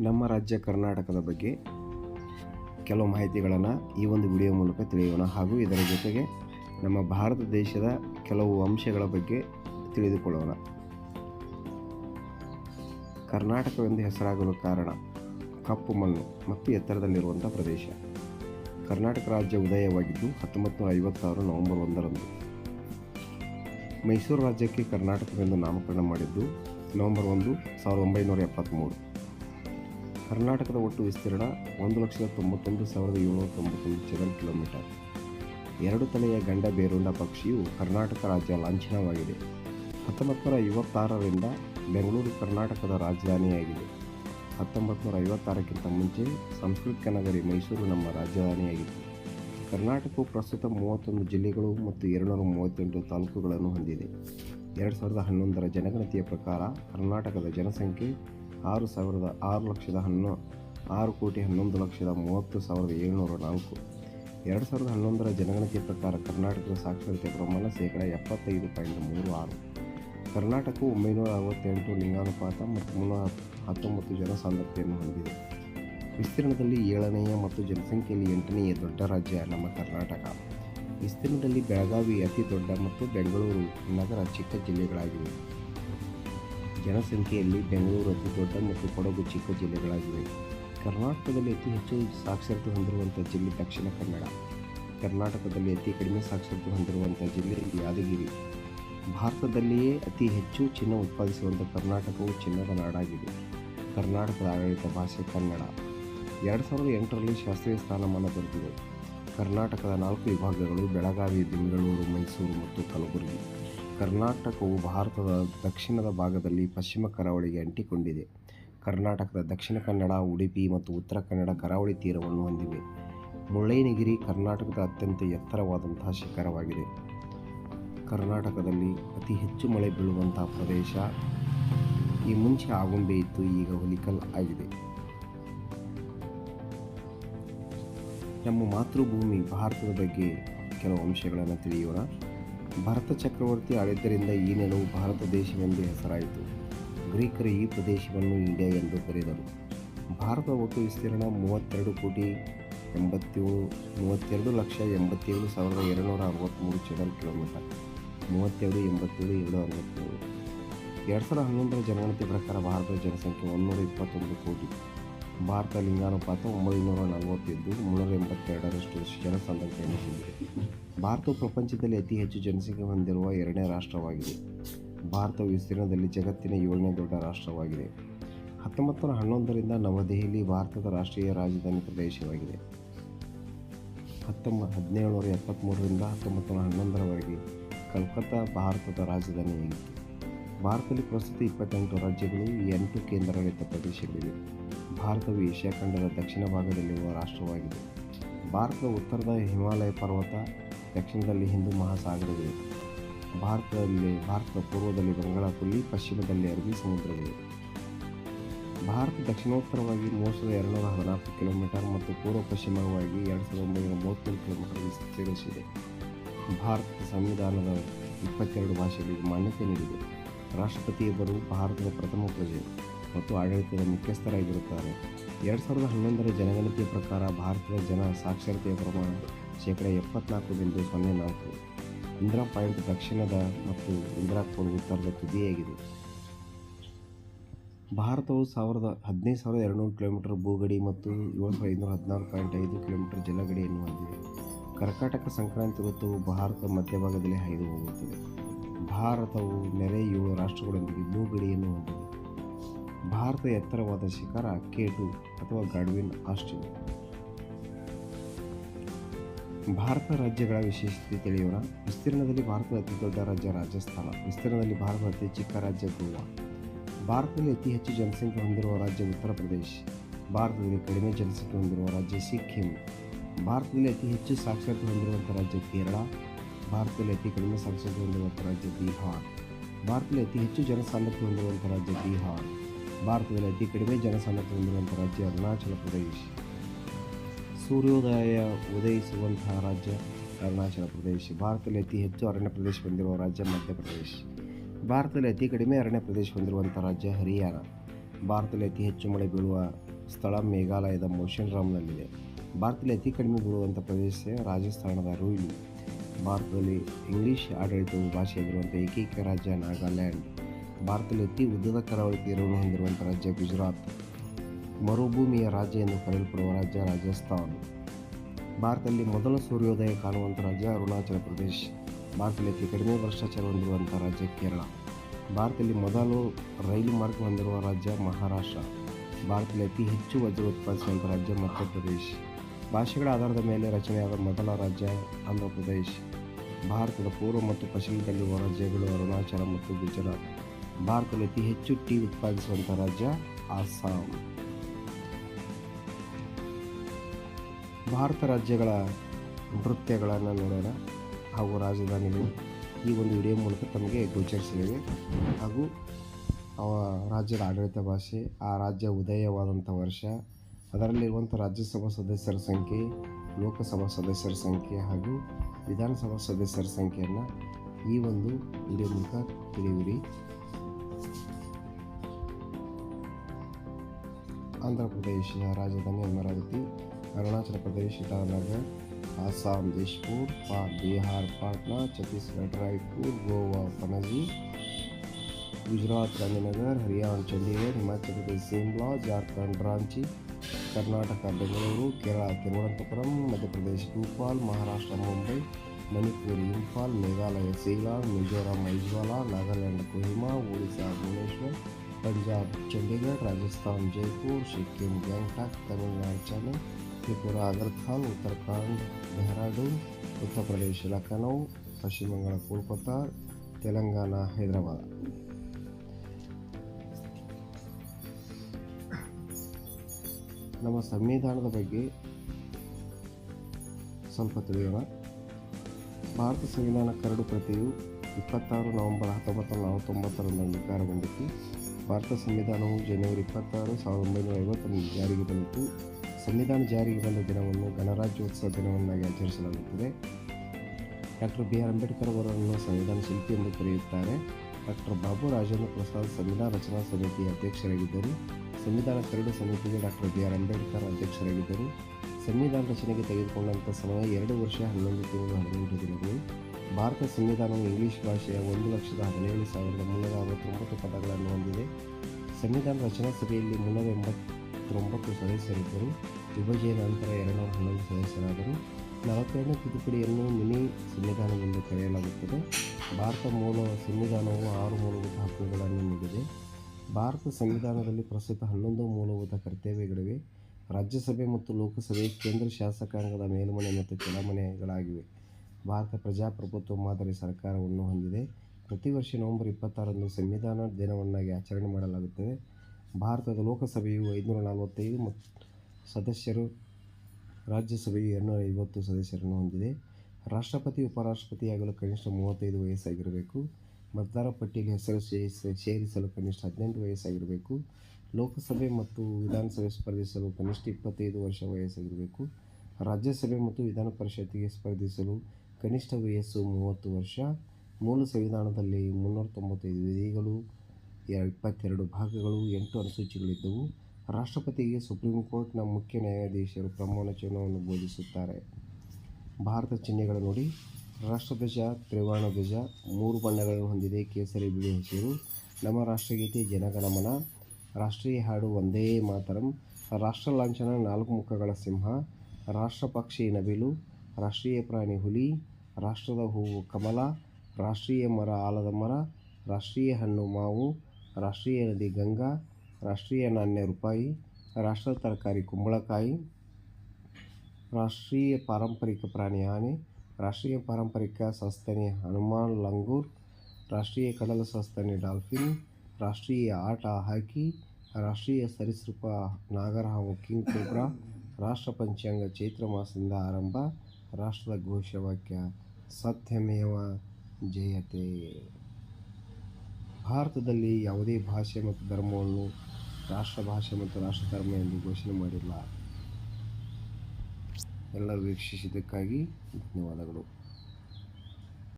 ನಮ್ಮ ರಾಜ್ಯ ಕರ್ನಾಟಕದ ಬಗ್ಗೆ ಕೆಲವು ಮಾಹಿತಿಗಳನ್ನು ಈ ಒಂದು ವಿಡಿಯೋ ಮೂಲಕ ತಿಳಿಯೋಣ. ಹಾಗೂ ಇದರ ಜೊತೆಗೆ ನಮ್ಮ ಭಾರತ ದೇಶದ ಕೆಲವು ಅಂಶಗಳ ಬಗ್ಗೆ ತಿಳಿದುಕೊಳ್ಳೋಣ. ಕರ್ನಾಟಕವೆಂದು ಹೆಸರಾಗಲು ಕಾರಣ ಕಪ್ಪು ಮಣ್ಣು ಮತ್ತು ಎತ್ತರದಲ್ಲಿರುವಂಥ ಪ್ರದೇಶ. ಕರ್ನಾಟಕ ರಾಜ್ಯ ಉದಯವಾಗಿದ್ದು ಹತ್ತೊಂಬತ್ತು ನೂರ ಐವತ್ತಾರು ನವೆಂಬರ್ ಒಂದರಂದು. ಮೈಸೂರು ರಾಜ್ಯಕ್ಕೆ ಕರ್ನಾಟಕವೆಂದು ನಾಮಕರಣ ಮಾಡಿದ್ದು ನವೆಂಬರ್ ಒಂದು ಸಾವಿರದ ಒಂಬೈನೂರ ಎಪ್ಪತ್ತ್ಮೂರು. ಕರ್ನಾಟಕದ ಒಟ್ಟು ವಿಸ್ತೀರ್ಣ ಒಂದು ಲಕ್ಷದ ತೊಂಬತ್ತೊಂದು ಸಾವಿರದ ಏಳ್ನೂರ ತೊಂಬತ್ತೊಂದು ಚದರ ಕಿಲೋಮೀಟರ್. ಎರಡು ತಲೆಯ ಗಂಡ ಬೇರುಂಡ ಪಕ್ಷಿಯು ಕರ್ನಾಟಕ ರಾಜ್ಯ ಲಾಂಛನವಾಗಿದೆ. ಹತ್ತೊಂಬತ್ತು ನೂರ ಐವತ್ತಾರರಿಂದ ಬೆಂಗಳೂರು ಕರ್ನಾಟಕದ ರಾಜಧಾನಿಯಾಗಿದೆ. ಹತ್ತೊಂಬತ್ತು ನೂರ ಐವತ್ತಾರಕ್ಕಿಂತ ಮುಂಚೆ ಸಂಸ್ಕೃತ ನಗರಿ ಮೈಸೂರು ನಮ್ಮ ರಾಜಧಾನಿಯಾಗಿತ್ತು ಕರ್ನಾಟಕವು ಪ್ರಸ್ತುತ ಮೂವತ್ತೊಂದು ಜಿಲ್ಲೆಗಳು ಮತ್ತು ಎರಡುನೂರ ಮೂವತ್ತೆಂಟು ತಾಲೂಕುಗಳನ್ನು ಹೊಂದಿದೆ. ಎರಡು ಸಾವಿರದ ಹನ್ನೊಂದರ ಜನಗಣತಿಯ ಪ್ರಕಾರ ಕರ್ನಾಟಕದ ಜನಸಂಖ್ಯೆ ಆರು ಸಾವಿರದ ಆರು ಲಕ್ಷದ ಹನ್ನೊ ಆರು ಕೋಟಿ ಹನ್ನೊಂದು ಲಕ್ಷದ ಮೂವತ್ತು ಸಾವಿರದ ಏಳ್ನೂರ ನಾಲ್ಕು. ಎರಡು ಸಾವಿರದ ಹನ್ನೊಂದರ ಜನಗಣತಿ ಪ್ರಕಾರ ಕರ್ನಾಟಕದ ಸಾಕ್ಷರತೆ ಪ್ರಮಾಣ ಶೇಕಡ ಎಪ್ಪತ್ತೈದು ಪಾಯಿಂಟ್ ಮೂರು ಆರು. ಕರ್ನಾಟಕವು ಒಂಬೈನೂರ ಅರವತ್ತೆಂಟು ಲಿಂಗಾನುಪಾತ ಮತ್ತು ಮುನ್ನೂರ ಹತ್ತೊಂಬತ್ತು ಜನಸಾಂದ್ರತೆಯನ್ನು ಹೊಂದಿದೆ. ವಿಸ್ತೀರ್ಣದಲ್ಲಿ ಏಳನೆಯ ಮತ್ತು ಜನಸಂಖ್ಯೆಯಲ್ಲಿ ಎಂಟನೆಯ ದೊಡ್ಡ ರಾಜ್ಯ ನಮ್ಮ ಕರ್ನಾಟಕ. ವಿಸ್ತೀರ್ಣದಲ್ಲಿ ಬೆಳಗಾವಿ ಅತಿ ದೊಡ್ಡ ಮತ್ತು ಬೆಂಗಳೂರು ನಗರ ಚಿಕ್ಕ ಜಿಲ್ಲೆಗಳಾಗಿವೆ. ಜನಸಂಖ್ಯೆಯಲ್ಲಿ ಬೆಂಗಳೂರು ಅತಿ ದೊಡ್ಡ ಮತ್ತು ಕೊಡಗು ಚಿಕ್ಕ ಜಿಲ್ಲೆಗಳಾಗಿವೆ. ಕರ್ನಾಟಕದಲ್ಲಿ ಅತಿ ಹೆಚ್ಚು ಸಾಕ್ಷರತೆ ಹೊಂದಿರುವಂಥ ಜಿಲ್ಲೆ ದಕ್ಷಿಣ ಕನ್ನಡ. ಕರ್ನಾಟಕದಲ್ಲಿ ಅತಿ ಕಡಿಮೆ ಸಾಕ್ಷರತೆ ಹೊಂದಿರುವಂಥ ಜಿಲ್ಲೆ ಯಾದಗಿರಿ. ಭಾರತದಲ್ಲಿಯೇ ಅತಿ ಹೆಚ್ಚು ಚಿನ್ನ ಉತ್ಪಾದಿಸುವಂಥ ಕರ್ನಾಟಕವು ಚಿನ್ನದ ನಾಡಾಗಿದೆ. ಕರ್ನಾಟಕದ ಆಡಳಿತ ಭಾಷೆ ಕನ್ನಡ. ಎರಡು ಸಾವಿರದ ಎಂಟರಲ್ಲಿ ಶಾಸ್ತ್ರೀಯ ಸ್ಥಾನಮಾನ ದೊರೆತಿದೆ. ಕರ್ನಾಟಕದ ನಾಲ್ಕು ವಿಭಾಗಗಳು ಬೆಳಗಾವಿ, ಬೆಂಗಳೂರು, ಮೈಸೂರು ಮತ್ತು ಕಲಬುರಗಿ. ಕರ್ನಾಟಕವು ಭಾರತದ ದಕ್ಷಿಣದ ಭಾಗದಲ್ಲಿ ಪಶ್ಚಿಮ ಕರಾವಳಿಗೆ ಅಂಟಿಕೊಂಡಿದೆ. ಕರ್ನಾಟಕದ ದಕ್ಷಿಣ ಕನ್ನಡ, ಉಡುಪಿ ಮತ್ತು ಉತ್ತರ ಕನ್ನಡ ಕರಾವಳಿ ತೀರವನ್ನು ಹೊಂದಿವೆ. ಮುಳ್ಳಯ್ಯನಗಿರಿ ಕರ್ನಾಟಕದ ಅತ್ಯಂತ ಎತ್ತರವಾದಂತಹ ಶಿಖರವಾಗಿದೆ. ಕರ್ನಾಟಕದಲ್ಲಿ ಅತಿ ಹೆಚ್ಚು ಮಳೆ ಬೀಳುವಂತಹ ಪ್ರದೇಶ ಈ ಮುಂಚೆ ಆಗುಂಬೆ ಇತ್ತು, ಈಗ ಹುಲಿಕಲ್ ಆಗಿದೆ. ನಮ್ಮ ಮಾತೃಭೂಮಿ ಭಾರತದ ಬಗ್ಗೆ ಕೆಲವು ಅಂಶಗಳನ್ನು ತಿಳಿಯೋಣ. ಭರತ ಚಕ್ರವರ್ತಿ ಆಳಿದ್ದರಿಂದ ಈ ನೆಲವು ಭಾರತ ದೇಶವೆಂದು ಹೆಸರಾಯಿತು. ಗ್ರೀಕರು ಈ ಪ್ರದೇಶವನ್ನು ಇಂಡಿಯಾ ಎಂದು ಕರೆದರು. ಭಾರತ ಒಟ್ಟು ವಿಸ್ತೀರ್ಣ ಮೂವತ್ತೆರಡು ಕೋಟಿ ಎಂಬತ್ತೇಳು, ಮೂವತ್ತೆರಡು ಲಕ್ಷ ಎಂಬತ್ತೇಳು ಸಾವಿರದ ಎರಡುನೂರ ಅರವತ್ತ್ಮೂರು ಚದರ ಕಿಲೋಮೀಟರ್, ಮೂವತ್ತೆರಡು, ಎಂಬತ್ತೇಳು ಎರಡು ಅರವತ್ತೇಳು ಎರಡು ಸಾವಿರದ ಹನ್ನೊಂದರ ಜನಗಣತಿ ಪ್ರಕಾರ ಭಾರತದ ಜನಸಂಖ್ಯೆ ಒಂದುನೂರ ಇಪ್ಪತ್ತೊಂದು ಕೋಟಿ. ಭಾರತ ಲಿಂಗಾನುಪಾತ ಒಂಬೈನೂರ ನಲವತ್ತಿದ್ದು ಮುನ್ನೂರ ಎಂಬತ್ತೆರಡರಷ್ಟು ಜನಸಾಂದ್ರತೆಯನ್ನು ಹೊಂದಿದೆ ಭಾರತವು ಪ್ರಪಂಚದಲ್ಲಿ ಅತಿ ಹೆಚ್ಚು ಜನಸಂಖ್ಯೆ ಹೊಂದಿರುವ ಎರಡನೇ ರಾಷ್ಟ್ರವಾಗಿದೆ. ಭಾರತವು ವಿಸ್ತೀರ್ಣದಲ್ಲಿ ಜಗತ್ತಿನ ಏಳನೇ ದೊಡ್ಡ ರಾಷ್ಟ್ರವಾಗಿದೆ. ಹತ್ತೊಂಬತ್ತು ನೂರ ಹನ್ನೊಂದರಿಂದ ನವದೆಹಲಿ ಭಾರತದ ರಾಷ್ಟ್ರೀಯ ರಾಜಧಾನಿ ಪ್ರದೇಶವಾಗಿದೆ. ಹತ್ತೊಂಬ ಹದಿನೇಳು ನೂರ ಎಪ್ಪತ್ತ್ಮೂರರಿಂದ ಹತ್ತೊಂಬತ್ತು ಹನ್ನೊಂದರವರೆಗೆ ಕಲ್ಕತ್ತಾ ಭಾರತದ ರಾಜಧಾನಿಯಾಗಿತ್ತು. ಭಾರತದಲ್ಲಿ ಪ್ರಸ್ತುತ ಇಪ್ಪತ್ತೆಂಟು ರಾಜ್ಯಗಳು ಎಂಟು ಕೇಂದ್ರಾಡಳಿತ ಪ್ರದೇಶಗಳಿವೆ. ಭಾರತವು ಏಷ್ಯಾ ಖಂಡದ ದಕ್ಷಿಣ ಭಾಗದಲ್ಲಿರುವ ರಾಷ್ಟ್ರವಾಗಿದೆ. ಭಾರತದ ಉತ್ತರದ ಹಿಮಾಲಯ ಪರ್ವತ, ದಕ್ಷಿಣದಲ್ಲಿ ಹಿಂದೂ ಮಹಾಸಾಗರವಿದೆ. ಭಾರತದಲ್ಲಿ, ಭಾರತದ ಪೂರ್ವದಲ್ಲಿ ಬಂಗಾಳಕೊಲ್ಲಿ ಪಶ್ಚಿಮದಲ್ಲಿ ಅರಬ್ಬಿ ಸಮುದ್ರವಿದೆ. ಭಾರತ ದಕ್ಷಿಣೋತ್ತರವಾಗಿ ಮೂರು ಸಾವಿರದ ಎರಡುನೂರ ಹದಿನಾಲ್ಕು ಕಿಲೋಮೀಟರ್ ಮತ್ತು ಪೂರ್ವ ಪಶ್ಚಿಮವಾಗಿ ಎರಡು ಸಾವಿರದ ಒಂಬೈನೂರ ಮೂವತ್ತೇಳು ಕಿಲೋಮೀಟರ್ ವಿಸ್ತರಿಸಿದೆ ಭಾರತದ ಸಂವಿಧಾನದ ಇಪ್ಪತ್ತೆರಡು ಭಾಷೆಗಳಿಗೆ ಮಾನ್ಯತೆ ನೀಡಿದೆ. ರಾಷ್ಟ್ರಪತಿಯೊಬ್ಬರು ಭಾರತದ ಪ್ರಥಮ ಪ್ರಜೆ. ಮತ್ತು ಆಡಳಿತದ ಮುಖ್ಯಸ್ಥರಾಗಿರುತ್ತಾರೆ. ಎರಡು ಸಾವಿರದ ಹನ್ನೊಂದರ ಜನಗಣತಿಯ ಪ್ರಕಾರ ಭಾರತದ ಜನ ಸಾಕ್ಷರತೆಯ ಪ್ರಮಾಣ ಶೇಕಡ ಎಪ್ಪತ್ನಾಲ್ಕು ಬಿಂದು ಸೊನ್ನೆ ನಾಲ್ಕು. ಇಂದಿರಾ ಪಾಯಿಂಟ್ ದಕ್ಷಿಣದ ಮತ್ತು ಇಂದಿರಾ ಪಾಯಿಂಟ್ ಉತ್ತರದ ತುದಿಯಾಗಿದೆ. ಭಾರತವು ಸಾವಿರದ ಹದಿನೈದು ಸಾವಿರದ ಎರಡುನೂರು ಕಿಲೋಮೀಟರ್ ಭೂಗಡಿ ಮತ್ತು ಏಳು ಸಾವಿರದ ಐನೂರ ಹದಿನಾರು ಪಾಯಿಂಟ್ ಐದು ಕಿಲೋಮೀಟರ್ ಜಲಗಡಿಯನ್ನು ಹೊಂದಿದೆ. ಕರ್ಕಾಟಕ ಸಂಕ್ರಾಂತಿ ಋತುವು ಭಾರತ ಮಧ್ಯಭಾಗದಲ್ಲಿ ಹಾಯ್ದು ಹೋಗುತ್ತದೆ. ಭಾರತವು ನೆರೆ ಏಳು ರಾಷ್ಟ್ರಗಳೊಂದಿಗೆ ಭೂಗಡಿಯನ್ನು ಹೊಂದಿದೆ. ಭಾರತ ಎತ್ತರವಾದ ಶಿಖರ ಕೇಟು ಅಥವಾ ಗಾಡ್ವಿನ್ ಆಸ್ಟಿನ್ ಭಾರತ ರಾಜ್ಯಗಳ ವಿಶೇಷತೆ ತಿಳಿಯೋಣ. ವಿಸ್ತೀರ್ಣದಲ್ಲಿ ಭಾರತದ ಅತಿ ದೊಡ್ಡ ರಾಜ್ಯ ರಾಜಸ್ಥಾನ. ವಿಸ್ತೀರ್ಣದಲ್ಲಿ ಭಾರತದ ಅತಿ ಚಿಕ್ಕ ರಾಜ್ಯ ಗೋವಾ. ಭಾರತದಲ್ಲಿ ಅತಿ ಹೆಚ್ಚು ಜನಸಂಖ್ಯೆ ಹೊಂದಿರುವ ರಾಜ್ಯ ಉತ್ತರ ಪ್ರದೇಶ. ಭಾರತದಲ್ಲಿ ಕಡಿಮೆ ಜನಸಂಖ್ಯೆ ಹೊಂದಿರುವ ರಾಜ್ಯ ಸಿಕ್ಕಿಂ. ಭಾರತದಲ್ಲಿ ಅತಿ ಹೆಚ್ಚು ಸಾಕ್ಷರತೆ ಹೊಂದಿರುವಂಥ ರಾಜ್ಯ ಕೇರಳ. ಭಾರತದಲ್ಲಿ ಅತಿ ಕಡಿಮೆ ಸಾಕ್ಷರತೆ ಹೊಂದಿರುವಂಥ ರಾಜ್ಯ ಬಿಹಾರ್. ಭಾರತದಲ್ಲಿ ಅತಿ ಹೆಚ್ಚು ಜನಸಾಂದ್ರತೆ ಹೊಂದಿರುವಂಥ ರಾಜ್ಯ ಬಿಹಾರ್. ಭಾರತದಲ್ಲಿ ಅತಿ ಕಡಿಮೆ ಜನಸಾಂದ್ರತೆ ಹೊಂದಿರುವಂಥ ರಾಜ್ಯ ಅರುಣಾಚಲ ಪ್ರದೇಶ. ಸೂರ್ಯೋದಯ ಉದಯಿಸುವಂತಹ ರಾಜ್ಯ ಅರುಣಾಚಲ ಪ್ರದೇಶ. ಭಾರತದಲ್ಲಿ ಅತಿ ಹೆಚ್ಚು ಅರಣ್ಯ ಪ್ರದೇಶ ಹೊಂದಿರುವ ರಾಜ್ಯ ಮಧ್ಯಪ್ರದೇಶ ಭಾರತದಲ್ಲಿ ಅತಿ ಕಡಿಮೆ ಅರಣ್ಯ ಪ್ರದೇಶ ಹೊಂದಿರುವಂಥ ರಾಜ್ಯ ಹರಿಯಾಣ. ಭಾರತದಲ್ಲಿ ಅತಿ ಹೆಚ್ಚು ಮಳೆ ಬೀಳುವ ಸ್ಥಳ ಮೇಘಾಲಯದ ಮೋಷನ್ ರಾಮ್ನಲ್ಲಿದೆ ಭಾರತದಲ್ಲಿ ಅತಿ ಕಡಿಮೆ ಬೀಳುವಂಥ ಪ್ರದೇಶ ರಾಜಸ್ಥಾನದ ರೋಯ್ಲಿ. ಭಾರತದಲ್ಲಿ ಇಂಗ್ಲೀಷ್ ಆಡಳಿತವು ಭಾಷೆಯಾಗಿರುವಂಥ ಏಕೈಕ ರಾಜ್ಯ ನಾಗಾಲ್ಯಾಂಡ್. ಭಾರತದಲ್ಲಿ ಅತಿ ಉದ್ದದ ಕರಾವಳಿ ತೀರವನ್ನು ಹೊಂದಿರುವಂಥ ರಾಜ್ಯ ಗುಜರಾತ್. ಮರುಭೂಮಿಯ ರಾಜ್ಯ ಎಂದು ಕರೆಯಲ್ಪಡುವ ರಾಜ್ಯ ರಾಜಸ್ಥಾನ್. ಭಾರತದಲ್ಲಿ ಮೊದಲ ಸೂರ್ಯೋದಯ ಕಾಣುವಂಥ ರಾಜ್ಯ ಅರುಣಾಚಲ ಪ್ರದೇಶ್. ಭಾರತದಲ್ಲಿ ಅತಿ ಕಡಿಮೆ ಭ್ರಷ್ಟಾಚಾರ ಹೊಂದಿರುವಂಥ ರಾಜ್ಯ ಕೇರಳ. ಭಾರತದಲ್ಲಿ ಮೊದಲು ರೈಲು ಮಾರ್ಗ ಹೊಂದಿರುವ ರಾಜ್ಯ ಮಹಾರಾಷ್ಟ್ರ. ಭಾರತದಲ್ಲಿ ಅತಿ ಹೆಚ್ಚು ವಜ್ರ ಉತ್ಪಾದಿಸುವಂಥ ರಾಜ್ಯ ಮಧ್ಯಪ್ರದೇಶ್. ಭಾಷೆಗಳ ಆಧಾರದ ಮೇಲೆ ರಚನೆಯಾದ ಮೊದಲ ರಾಜ್ಯ ಆಂಧ್ರ ಪ್ರದೇಶ್ ಭಾರತದ ಪೂರ್ವ ಮತ್ತು ಪಶ್ಚಿಮದಲ್ಲಿರುವ ರಾಜ್ಯಗಳು ಅರುಣಾಚಲ ಮತ್ತು ಗುಜರಾತ್. ಭಾರತದಲ್ಲಿ ಅತಿ ಹೆಚ್ಚು ಟೀ ಉತ್ಪಾದಿಸುವಂಥ ರಾಜ್ಯ ಅಸ್ಸಾಂ. ಭಾರತ ರಾಜ್ಯಗಳ ನೃತ್ಯಗಳನ್ನು ನೋಡೋಣ. ಹಾಗೂ ರಾಜಧಾನಿಗಳು ಈ ಒಂದು ವಿಡಿಯೋ ಮೂಲಕ ತಮಗೆ ಗೋಚರಿಸಲಿವೆ ಹಾಗೂ ಅವ ರಾಜ್ಯದ ಆಡಳಿತ ಭಾಷೆ, ಆ ರಾಜ್ಯ ಉದಯವಾದಂಥ ವರ್ಷ ಅದರಲ್ಲಿರುವಂಥ ರಾಜ್ಯಸಭಾ ಸದಸ್ಯರ ಸಂಖ್ಯೆ, ಲೋಕಸಭಾ ಸದಸ್ಯರ ಸಂಖ್ಯೆ ಹಾಗೂ ವಿಧಾನಸಭಾ ಸದಸ್ಯರ ಸಂಖ್ಯೆಯನ್ನು ಈ ಒಂದು ವಿಡಿಯೋ ಮೂಲಕ ತಿಳಿಯುವಿರಿ ಆಂಧ್ರ ಪ್ರದೇಶ ರಾಜಧಾನಿ ಅಮರಾವತಿ ಅರುಣಾಚಲ ಪ್ರದೇಶ ಇಟಾನಗರ್ ಆಸಾಂ ದಿಸ್ಪುರ್ ಪಾ ಬಿಹಾರ್ ಪಾಟ್ನಾ ಛತ್ತೀಸ್ಗಢ ರಾಯ್ಪುರ್ ಗೋವಾ ಪಣಜಿ ಗುಜರಾತ್ ಗಾಂಧಿನಗರ್ ಹರಿಯಾಣ ಚಂಡೀಗಢ ಹಿಮಾಚಲ ಪ್ರದೇಶ ಶಿಮ್ಲಾ ಜಾರ್ಖಂಡ್ ರಾಂಚಿ ಕರ್ನಾಟಕ ಬೆಂಗಳೂರು ಕೇರಳ ತಿರುವನಂತಪುರಂ ಮಧ್ಯಪ್ರದೇಶ ಭೂಪಾಲ್ ಮಹಾರಾಷ್ಟ್ರ ಮುಂಬೈ ಮಣಿಪುರ ಇಂಫಾಲ್ ಮೇಘಾಲಯ ಸೀಲಾಂಗ್ ಮಿಜೋರಾಂ ಐಜ್ವಾಲ ನಾಗಾಲ್ಯಾಂಡ್ ಕೊಹಿಮಾ ಒಡಿಶಾ ಭುವನೇಶ್ವರ್ ಪಂಜಾಬ್ ಚಂಡೀಗಢ ರಾಜಸ್ಥಾನ್ ಜೈಪುರ್ ಸಿಕ್ಕಿಂ ಗ್ಯಾಂಗ್ಟಾಕ್ ತಮಿಳುನಾಡು ಚೆನ್ನೈ ತ್ರಿಪುರ ಅಗರ್ಖಾಲ್ ಉತ್ತರಾಖಂಡ್ ಡೆಹ್ರಾಡೂನ್ ಉತ್ತರ ಪ್ರದೇಶ ಲಖನೌ ಪಶ್ಚಿಮ ಬಂಗಾಳ ಕೋಲ್ಕತ್ತಾ ತೆಲಂಗಾಣ ಹೈದರಾಬಾದ್ ನಮ್ಮ ಸಂವಿಧಾನದ ಬಗ್ಗೆ ಸ್ವಲ್ಪ ತಿಳಿಯೋಣ. ಭಾರತ ಸಂವಿಧಾನ ಕರಡು ಪ್ರತಿಯು ಇಪ್ಪತ್ತಾರು ನವೆಂಬರ್ ಹತ್ತೊಂಬತ್ತು ನೂರ ನಲವತ್ತೊಂಬತ್ತರಂದು ಅಂಗೀಕಾರಗೊಂಡಿತು ಭಾರತ ಸಂವಿಧಾನವು ಜನವರಿ ಇಪ್ಪತ್ತಾರು, ಸಾವಿರದ ಒಂಬೈನೂರ ಐವತ್ತರಂದು ಜಾರಿಗೆ ಬಂದಿತು ಸಂವಿಧಾನ ಜಾರಿಗೆ ಬಂದ ದಿನವನ್ನು ಗಣರಾಜ್ಯೋತ್ಸವ ದಿನವನ್ನಾಗಿ ಆಚರಿಸಲಾಗುತ್ತದೆ. ಡಾಕ್ಟರ್ ಬಿ ಆರ್ ಅಂಬೇಡ್ಕರ್ ಅವರನ್ನು ಸಂವಿಧಾನ ಶಿಲ್ಪಿ ಎಂದು ಕರೆಯುತ್ತಾರೆ. ಡಾಕ್ಟರ್ ಬಾಬು ರಾಜೇಂದ್ರ ಪ್ರಸಾದ್ ಸಂವಿಧಾನ ರಚನಾ ಸಮಿತಿಯ ಅಧ್ಯಕ್ಷರಾಗಿದ್ದರು. ಸಂವಿಧಾನ ಕರಡು ಸಮಿತಿಗೆ ಡಾಕ್ಟರ್ ಬಿ ಆರ್ ಅಂಬೇಡ್ಕರ್ ಅಧ್ಯಕ್ಷರಾಗಿದ್ದರು. ಸಂವಿಧಾನ ರಚನೆಗೆ ತೆಗೆದುಕೊಂಡಂಥ ಸಮಯ ಎರಡು ವರ್ಷ ಹನ್ನೊಂದು ತಿಂಗಳು ಹದಿನೆಂಟು ದಿನಗಳು. ಭಾರತ ಸಂವಿಧಾನವು ಇಂಗ್ಲಿಷ್ ಭಾಷೆಯ ಒಂದು ಲಕ್ಷದ ಹದಿನೇಳು ಸಾವಿರದ ಮುನ್ನೂರ ಅರವತ್ತೊಂಬತ್ತು ಪದಗಳನ್ನು ಹೊಂದಿದೆ. ಸಂವಿಧಾನ ರಚನಾ ಸಭೆಯಲ್ಲಿ ಮುನ್ನೂರ ಎಂಬತ್ತೊಂಬತ್ತು ಸದಸ್ಯರಿದ್ದರು. ವಿಭಜನೆ ನಂತರ ಎರಡುನೂರ ಹನ್ನೊಂದು ಸದಸ್ಯರಾದರು. ನಲವತ್ತೆರಡನೇ ತಿದ್ದುಪಡಿಯನ್ನು ಮಿನಿ ಸಂವಿಧಾನವೆಂದು ಕರೆಯಲಾಗುತ್ತದೆ. ಭಾರತ ಮೂಲ ಸಂವಿಧಾನವು ಆರು ಮೂಲಭೂತ ಹಕ್ಕುಗಳನ್ನು ನೀಡಿದೆ. ಭಾರತ ಸಂವಿಧಾನದಲ್ಲಿ ಪ್ರಸ್ತುತ ಹನ್ನೊಂದು ಮೂಲಭೂತ ಕರ್ತವ್ಯಗಳಿವೆ. ರಾಜ್ಯಸಭೆ ಮತ್ತು ಲೋಕಸಭೆ ಕೇಂದ್ರ ಶಾಸಕಾಂಗದ ಮೇಲ್ಮನೆ ಮತ್ತು ಕೆಳಮನೆಗಳಾಗಿವೆ. ಭಾರತ ಪ್ರಜಾಪ್ರಭುತ್ವ ಮಾದರಿ ಸರ್ಕಾರವನ್ನು ಹೊಂದಿದೆ. ಪ್ರತಿ ವರ್ಷ ನವೆಂಬರ್ ಇಪ್ಪತ್ತಾರರಂದು ಸಂವಿಧಾನ ದಿನವನ್ನಾಗಿ ಆಚರಣೆ ಮಾಡಲಾಗುತ್ತದೆ. ಭಾರತದ ಲೋಕಸಭೆಯು ಐದುನೂರ ನಲವತ್ತೈದು ಮತ್ತು ಸದಸ್ಯರು, ರಾಜ್ಯಸಭೆಯು ಎರಡುನೂರ ಐವತ್ತು ಸದಸ್ಯರನ್ನು ಹೊಂದಿದೆ. ರಾಷ್ಟ್ರಪತಿ, ಉಪರಾಷ್ಟ್ರಪತಿಯಾಗಲು ಕನಿಷ್ಠ ಮೂವತ್ತೈದು ವಯಸ್ಸಾಗಿರಬೇಕು. ಮತದಾರ ಪಟ್ಟಿಯಲ್ಲಿ ಹೆಸರು ಸೇರಿಸಲು ಕನಿಷ್ಠ ಹದಿನೆಂಟು ವಯಸ್ಸಾಗಿರಬೇಕು. ಲೋಕಸಭೆ ಮತ್ತು ವಿಧಾನಸಭೆ ಸ್ಪರ್ಧಿಸಲು ಕನಿಷ್ಠ ಇಪ್ಪತ್ತೈದು ವರ್ಷ ವಯಸ್ಸಾಗಿರಬೇಕು. ರಾಜ್ಯಸಭೆ ಮತ್ತು ವಿಧಾನ ಪರಿಷತ್ತಿಗೆ ಸ್ಪರ್ಧಿಸಲು ಕನಿಷ್ಠ ವಯಸ್ಸು ಮೂವತ್ತು ವರ್ಷ. ಮೂಲ ಸಂವಿಧಾನದಲ್ಲಿ ಮುನ್ನೂರ ತೊಂಬತ್ತೈದು ವಿಧಿಗಳು, ಇಪ್ಪತ್ತೆರಡು ಭಾಗಗಳು, ಎಂಟು ಅನುಸೂಚಿಗಳಿದ್ದವು. ರಾಷ್ಟ್ರಪತಿಗೆ ಸುಪ್ರೀಂ ಕೋರ್ಟ್ನ ಮುಖ್ಯ ನ್ಯಾಯಾಧೀಶರು ಪ್ರಮಾಣ ಚಿಹ್ನವನ್ನು ಬೋಧಿಸುತ್ತಾರೆ. ಭಾರತ ಚಿಹ್ನೆಗಳ ನೋಡಿ. ರಾಷ್ಟ್ರಧ್ವಜ ತ್ರಿವರ್ಣ ಧ್ವಜ, ಮೂರು ಬಣ್ಣಗಳನ್ನು ಹೊಂದಿದೆ. ಕೇಸರಿ, ಬಿಳಿ ಹಸಿರು. ನಮ್ಮ ರಾಷ್ಟ್ರಗೀತೆ ಜನಗಣಮನ ರಾಷ್ಟ್ರೀಯ ಹಾಡು ಒಂದೇ ಮಾತರಂ. ರಾಷ್ಟ್ರ ಲಾಂಛನ ನಾಲ್ಕು ಮುಖಗಳ ಸಿಂಹ. ರಾಷ್ಟ್ರಪಕ್ಷಿ ನವಿಲು. ರಾಷ್ಟ್ರೀಯ ಪ್ರಾಣಿ ಹುಲಿ, ರಾಷ್ಟ್ರದ ಹೂವು ಕಮಲ, ರಾಷ್ಟ್ರೀಯ ಮರ ಆಲದ ಮರ, ರಾಷ್ಟ್ರೀಯ ಹಣ್ಣು ಮಾವು, ರಾಷ್ಟ್ರೀಯ ನದಿ ಗಂಗಾ, ರಾಷ್ಟ್ರೀಯ ನಾಣ್ಯ ರೂಪಾಯಿ ರಾಷ್ಟ್ರದ ತರಕಾರಿ ಕುಂಬಳಕಾಯಿ, ರಾಷ್ಟ್ರೀಯ ಪಾರಂಪರಿಕ ಪ್ರಾಣಿ ಆನೆ, ರಾಷ್ಟ್ರೀಯ ಪಾರಂಪರಿಕ ಸಸ್ತನಿ ಹನುಮಾನ್ ಲಂಗೂರ್, ರಾಷ್ಟ್ರೀಯ ಕಡಲ ಸಸ್ತನಿ ಡಾಲ್ಫಿನ್, ರಾಷ್ಟ್ರೀಯ ಆಟ ಹಾಕಿ, ರಾಷ್ಟ್ರೀಯ ಸರೀಸೃಪ ನಾಗರಹಾವು ಕಿಂಗ್ ಕೋಬ್ರಾ, ರಾಷ್ಟ್ರ ಪಂಚಾಂಗ ಚೈತ್ರ ಮಾಸದಿಂದ ಆರಂಭ ರಾಷ್ಟ್ರದ ಘೋಷವಾಕ್ಯ, ಸತ್ಯಮೇವ ಜಯತೆ. ಭಾರತದಲ್ಲಿ ಯಾವುದೇ ಭಾಷೆ ಮತ್ತು ಧರ್ಮವನ್ನು ರಾಷ್ಟ್ರ ಭಾಷೆ ಮತ್ತು ರಾಷ್ಟ್ರ ಧರ್ಮ ಎಂದು ಘೋಷಣೆ ಮಾಡಿಲ್ಲ. ಎಲ್ಲರೂ ವೀಕ್ಷಿಸಿದ್ದಕ್ಕಾಗಿ ಧನ್ಯವಾದಗಳು.